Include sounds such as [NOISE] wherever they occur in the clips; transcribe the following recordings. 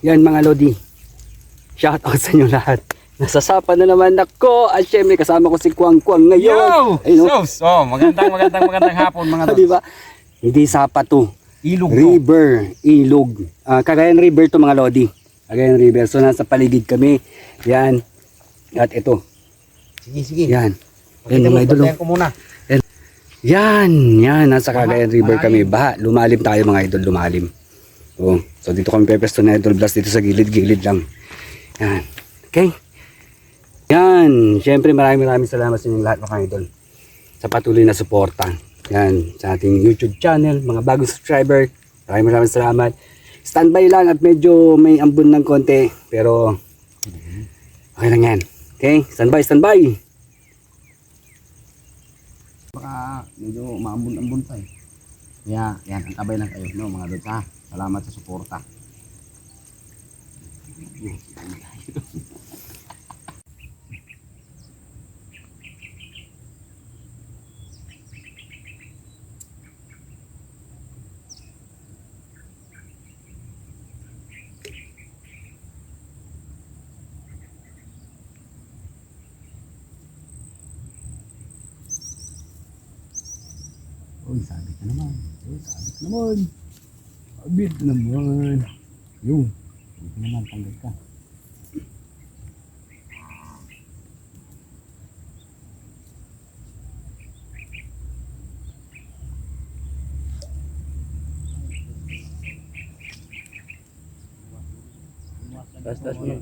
Yan mga Lodi. Shout out sa inyo lahat. Nasasapa na naman ako. At syempre kasama ko si Kwang Kwang ngayon. Yo! Ayun. Sos! Oh, magandang, magandang, magandang hapon mga Ah, [LAUGHS] tol. di ba? Hindi sapa to. Ilog to. River, ilog. Ah, Cagayan River to mga Lodi. Cagayan River. So nasa paligid kami. Yan. At ito. Sige, sige. Yan. Yan mga idol. oh. Patayin ko muna. Yan. Yan. Nasa Cagayan River kami. Baha. Lumalim tayo mga idol. Lumalim. Oh. So dito kami pepesto na idol blast dito sa gilid-gilid lang. Yan. Okay. Yan. Siyempre maraming maraming salamat sa inyong lahat mga idol. Sa patuloy na suporta. Yan. Sa ating YouTube channel. Mga bagong subscriber. Maraming maraming salamat. Standby lang at medyo may ambon ng konti. Pero okay lang yan. Okay. Standby, standby. Baka medyo maambun-ambun pa eh. Kaya, yan, antabay lang kayo, no, mga lods ha. Salamat sa suporta. Uy, sabit na naman. Uy, sabit na naman. Na naman. Sabit na naman, tanggal ka. Taas-taas mo ng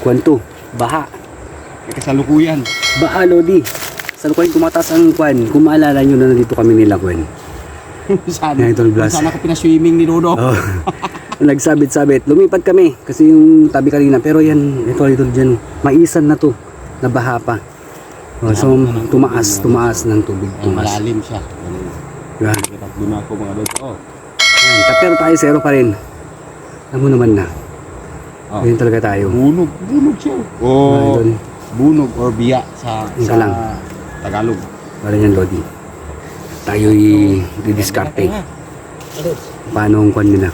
Kwanto, baha. Kasalukuyan. Baha, Lodi. Sa lukuyan tumataas ang kwan. Kung maalala nyo na nandito kami nila, kwan. [LAUGHS] sana, Idol Blast. sana ako pinaswimming ni Dodo. Oh. [LAUGHS] Nagsabit-sabit. Lumipat kami kasi yung tabi kanina. Pero yan, ito ito dyan. Maisan na to. Nabaha pa. Oh, so, tumaas, tumaas ng tubig. Tumaas. malalim siya. Yan. Na ako mga lods. Oh. Yan. Pero tayo zero pa rin. Alam mo naman na. Oh. Ganyan talaga tayo. Bunog. Bunog siya. Mga Oh. Bunog or biya sa, Isa sa lang. Tagalog. Para yan, Lodi. Tayo'y didiskarte. Paano ang kwan nila?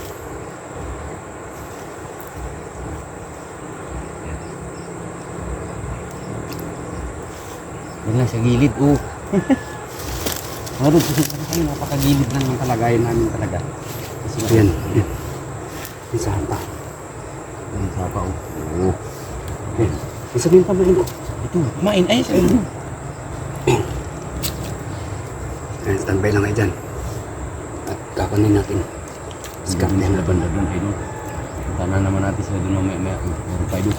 Yan lang sa gilid. Oh. Lods, kasi tayo napakagilid lang ng kalagayan namin talaga. Kasi Ayan. Ayan. Yung sapa. Ayan, sapa oh. Ayan. Isa din pa ba ito? Ito, kumain. Ay, sa ilo. Ayan, standby lang kayo dyan. At kakunin natin. Scam din na. Banda doon, idol. Na naman natin sila doon mamaya maya. Meron pa idol.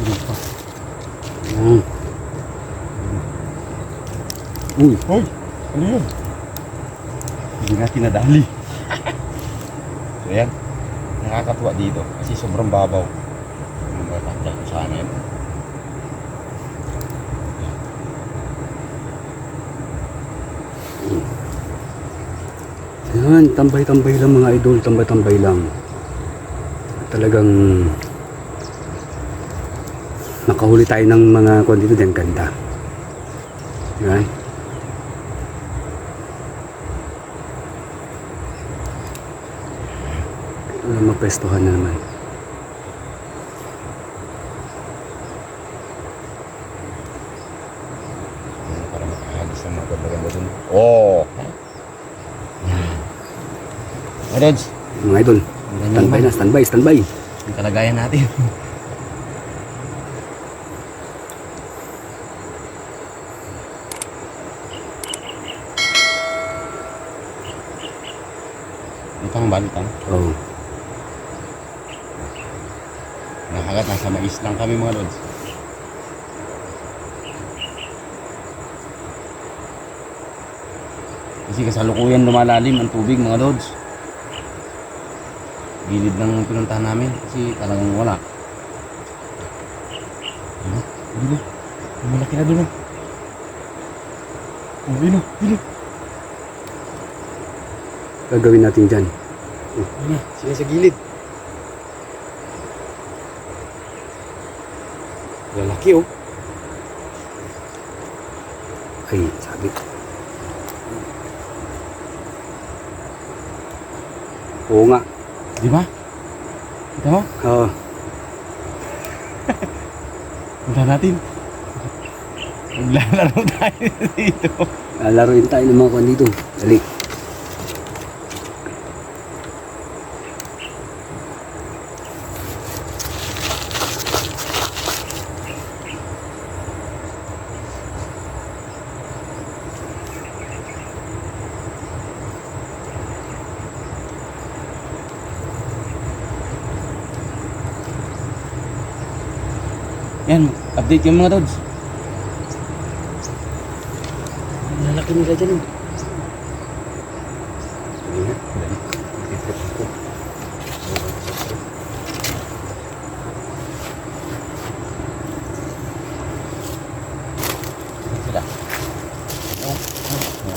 Meron pa. Ayan. Uy, hoy! Ano yun? Hindi natin nadali. [LAUGHS] so yan. Nakakatuwa dito kasi sobrang babaw. Ano ba tatay ko sana yan? Ayan, tambay-tambay lang mga idol. Tambay-tambay lang. Talagang nakahuli tayo ng mga kwan dito din. Ganda. Ayan. Wala mapestuhan na naman. Para makahagis ng mga ganda-ganda dun. Oh! Yan. Rods, Mga idol, standby na, standby, standby. Ang kalagayan natin. Ito [LAUGHS] ang balitang. Oh. Nakagat, nasa mais lang kami mga lods. Kasi kasalukuyan lumalalim ang tubig mga lods. Gilid ng pinuntahan namin kasi talagang wala. Ano? Ang malaki na doon oh. Oh, oh, yun oh. Gagawin natin dyan. Ano? Sila sa gilid. Lalaki oh. Ay, sabi. Oo nga. Di ba? Kita mo? Oo. [LAUGHS] Punta natin. Maglalaro tayo [LAUGHS] dito. Laruin tayo ng mga kwan dito. Dali. Yan, update yung mga toads. Lalaki nila dyan.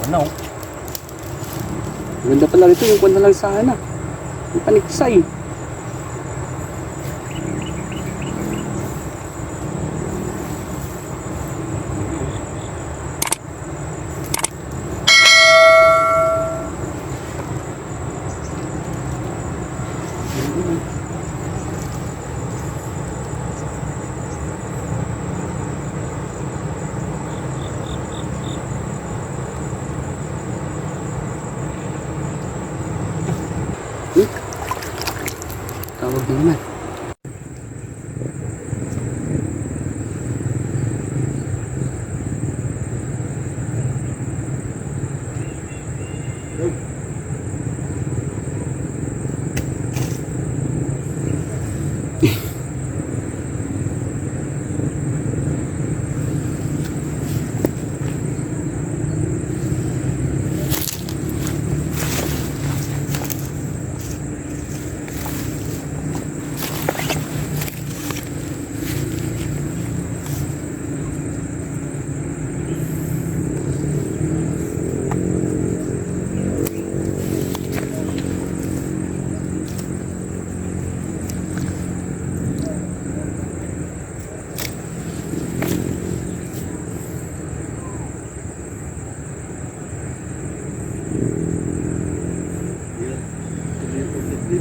ano? Ganda pala ito. Yung kwan na lang sana. Yung paniksay. Tawag na naman.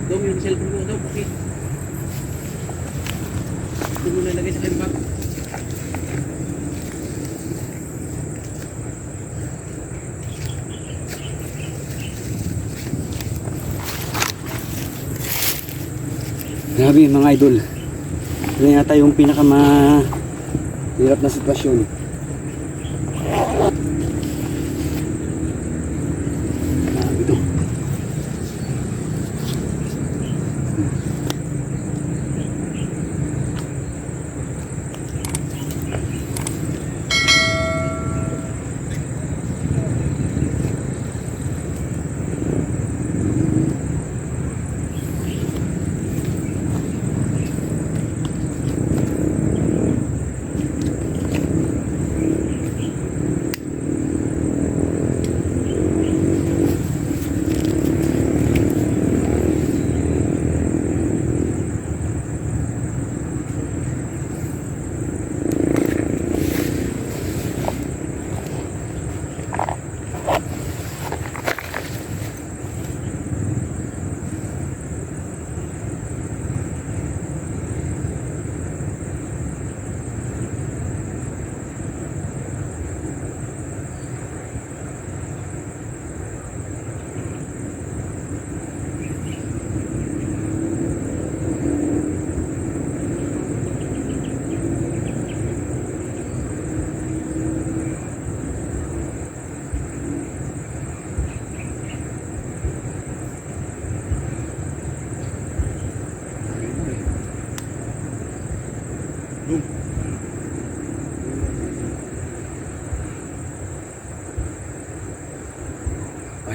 Daw yung cellphone mo daw, bakit? Ito mo na ilagay sa kanyang bag. Grabe mga idol. Ito yata yung pinaka hirap na sitwasyon.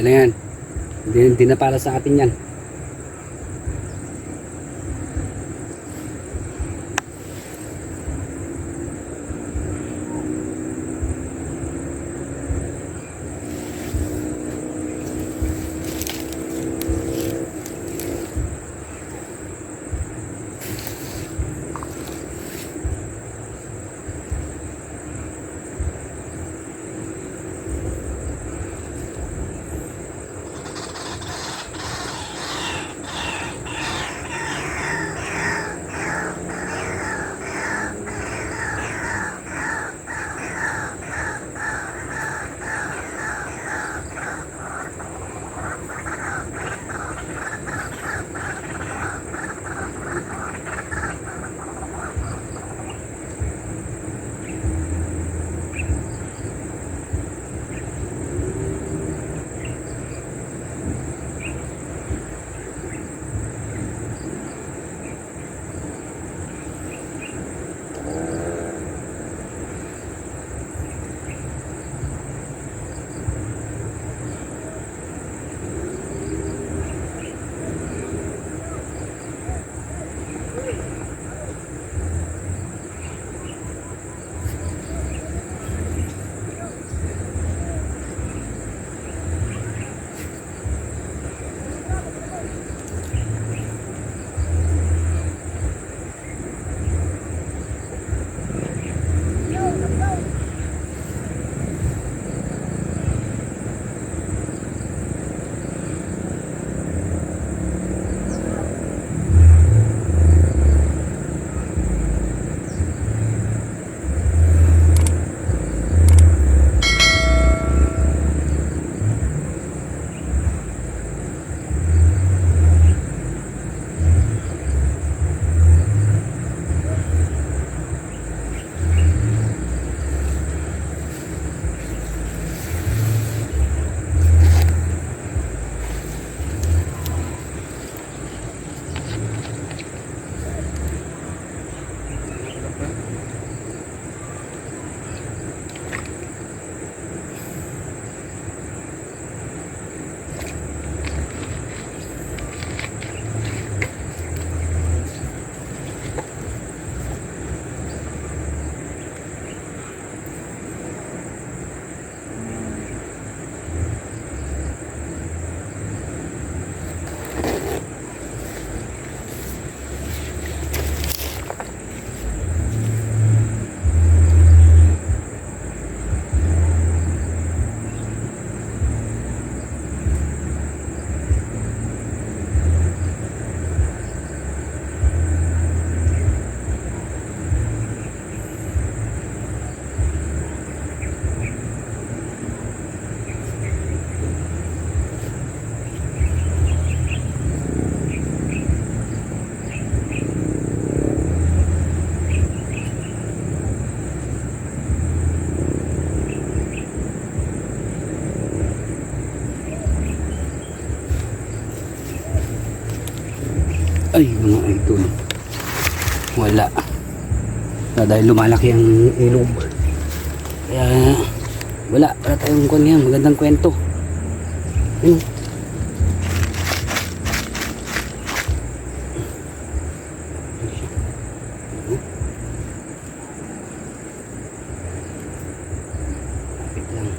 Okay na yan. Hindi, na para sa atin yan. Ay, mga idol. Wala. Na dahil lumalaki ang ilog. Kaya, wala. Wala tayong kwan. Magandang kwento. Ayun. Lapit lang.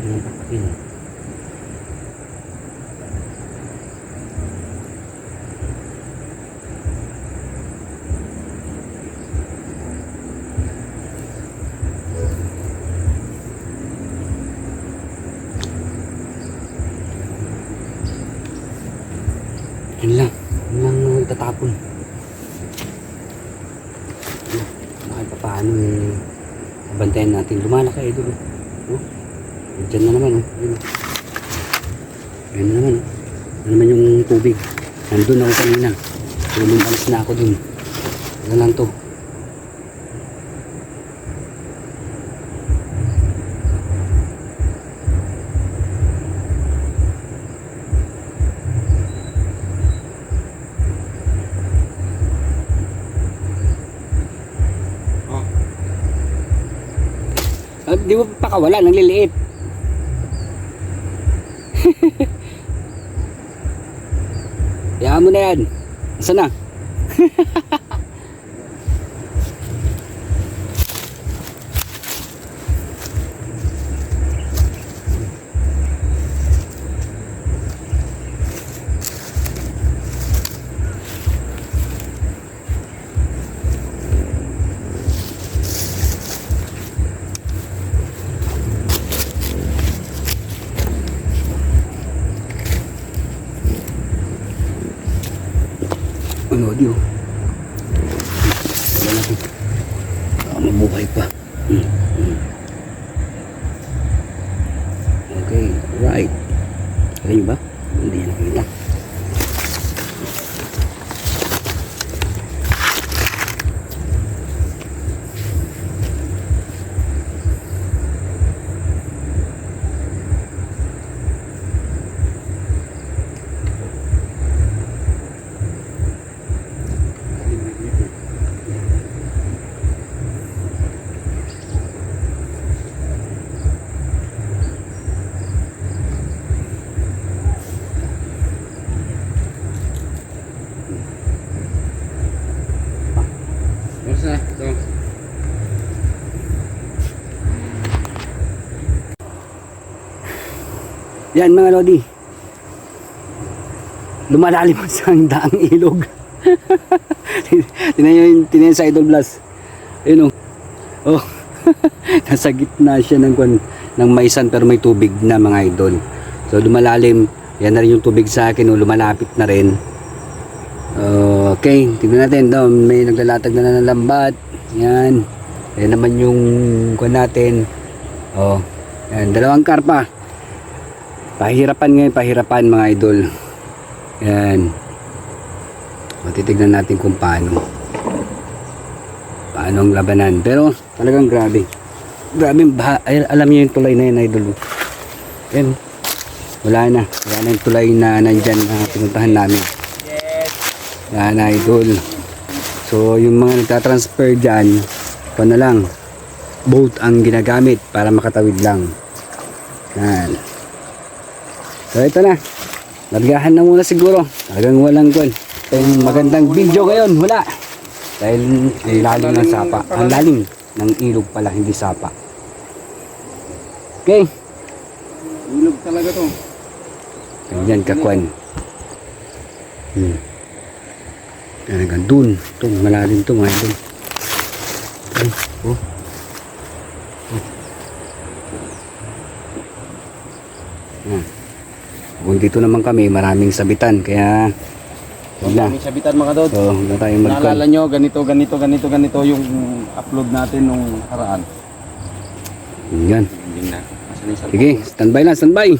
Ayun, ayun. Yun lang. Yun lang uh, itatapon. Yun. Kahit pa paano eh. Bantayan natin. Lumalaki idol. Oh. Oh. Diyan na naman oh. Yun. Ayun na naman oh. Ano naman yung tubig. Nandun ako kanina. So lumalis na ako dun. Ano lang to. Di mo pa kawala, nang liliit. Hayaan [LAUGHS] mo na yan. Asa na? [LAUGHS] Hindi Yan mga Lodi. Lumalalim [LAUGHS] ang sang daang ilog. Tinan yung tinan sa Idol Blast. Ayun oh. Oh. [LAUGHS] Nasa gitna siya ng ng maisan pero may tubig na mga idol. So lumalalim. Yan na rin yung tubig sa akin. Oh, lumalapit na rin. Uh, okay, tignan natin. Daw, may naglalatag na ng lambat. Yan. Yan naman yung kwan natin. Oh. Yan, dalawang karpa. Pahirapan ngayon, pahirapan mga idol. Yan. Matitignan natin kung paano. Paano ang labanan. Pero talagang grabe. Grabe. Ay, alam niyo yung tulay na yun, idol. Yan. Wala na. Wala na yung tulay na nandyan na pinuntahan namin. Yan, idol. So, yung mga nagtatransfer dyan, pa na lang. Boat ang ginagamit para makatawid lang. Yan. So ito na. Largahan na muna siguro. Talagang walang gol. Ito yung magandang video ngayon. Wala. Dahil ang lalim ng sapa. Ang lalim ng ilog pala, hindi sapa. Okay. Ilog talaga to. Ganyan kakwan. Hmm. Yan hanggang dun. Ito, malalim to mga idol. Ay, oh. Oh. Yan. Kung dito naman kami, maraming sabitan. Kaya, wag na. May sabitan mga dod. So, huwag na tayong Naalala magkwan. nyo, ganito, ganito, ganito, ganito yung upload natin nung haraan. Yan. Sige, standby lang, standby.